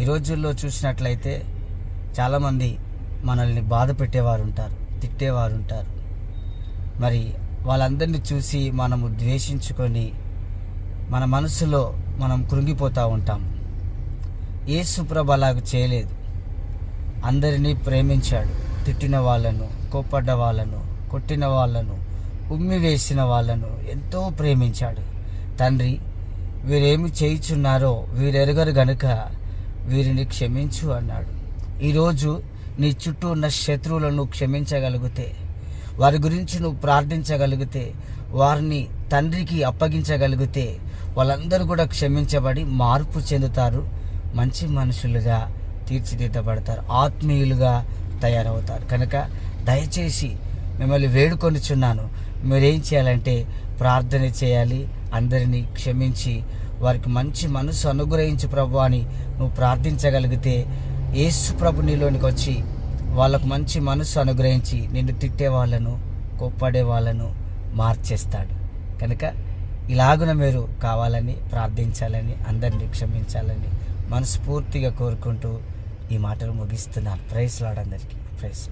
ఈ రోజుల్లో చూసినట్లయితే చాలామంది మనల్ని బాధ పెట్టేవారు ఉంటారు తిట్టేవారు ఉంటారు మరి వాళ్ళందరినీ చూసి మనము ద్వేషించుకొని మన మనసులో మనం కృంగిపోతూ ఉంటాం. యేసుప్రభ అలాగ చేయలేదు. అందరినీ ప్రేమించాడు. తిట్టిన వాళ్ళను కోప్పడ్డ వాళ్ళను కొట్టిన వాళ్ళను ఉమ్మి వేసిన వాళ్ళను ఎంతో ప్రేమించాడు. తండ్రి వీరేమి చేయుచున్నారో వీరెరగరు గనుక వీరిని క్షమించు అన్నాడు. ఈరోజు నీ చుట్టూ ఉన్న శత్రువులను క్షమించగలిగితే వారి గురించి నువ్వు ప్రార్థించగలిగితే వారిని తండ్రికి అప్పగించగలిగితే వాళ్ళందరూ కూడా క్షమించబడి మార్పు చెందుతారు మంచి మనుషులుగా తీర్చిదిద్దబడతారు ఆత్మీయులుగా తయారవుతారు. కనుక దయచేసి మిమ్మల్ని వేడుకొనిచున్నాను. మీరేం చేయాలంటే ప్రార్థన చేయాలి అందరినీ క్షమించి వారికి మంచి మనసు అనుగ్రహించు ప్రభు అని నువ్వు ప్రార్థించగలిగితే యేసు ప్రభు నీలోనికి వచ్చి వాళ్ళకు మంచి మనసు అనుగ్రహించి నిన్ను తిట్టే వాళ్ళను కోప్పడే వాళ్ళను మార్చేస్తాడు. కనుక ఇలాగున మీరు కావాలని ప్రార్థించాలని అందరినీ క్షమించాలని మనస్ఫూర్తిగా కోరుకుంటూ ఈ మాటలు ముగిస్తున్నాను. Price లాడందరికీ price